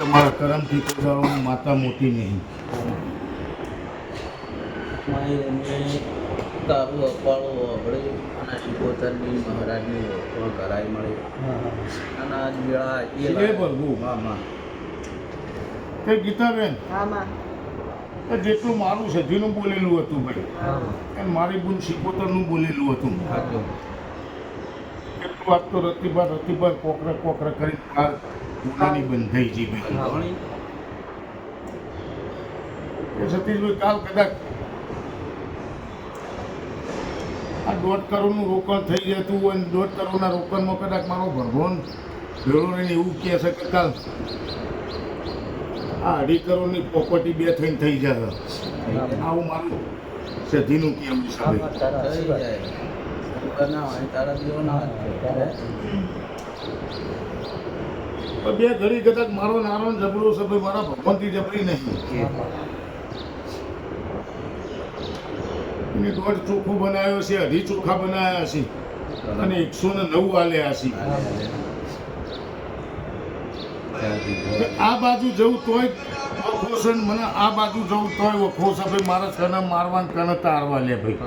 તમારા કરમથી કોઈ માતા મોટી નહીં. એમને તારું અપાળો અભળી અને શિકોતરની મહારાજની ઓળખો કરાઈ મળી. અને આજ વેળા એ પ્રભુ. હા માં તે ગીતાબેન. આમાં એ જેટલું મારું સધીનું બોલેલું હતું ભાઈ એમ મારી બુન શિકોતરનું બોલેલું હતું એટલું વાત તો રતિભા રતિભા કોકરા કોકરા કરી આ બંધાઈ બંધ છે ભાઈ સતીશભાઈ કાલ કદાચ આ દોઢ કરોડનું રોકાણ થઈ જતું હોય અને દોઢ કરોડના રોકાણમાં કદાચ મારો ભગવાન ભેળો રહીને એવું કહે છે કે કાલ આ અઢી કરોડની પ્રોપર્ટી બે થઈને થઈ જશે. આવું મારું સધીનું કેવું છે. તારા દીવો ના બે ઘડી કદાચ મારો નારો જબરો છે ભાઈ મારા ભગવાનથી જબરી નહીં. એને દોઢ ચોખ્ખું બનાવ્યો છે અઢી ચોખા બનાવ્યા છે અને એકસો ને નવ આલ્યા છે. આ બાજુ જવું તોય વખો છે મને આ બાજુ જવું તોય વખો છે ભાઈ મારા કને મારવા ને કને તારવા લે ભાઈ.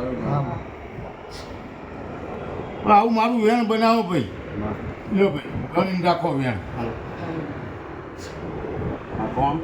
આવું મારું વેણ બનાવો ભાઈ. લ્યો ભાઈ ગણીને રાખો વેણ. કોણ?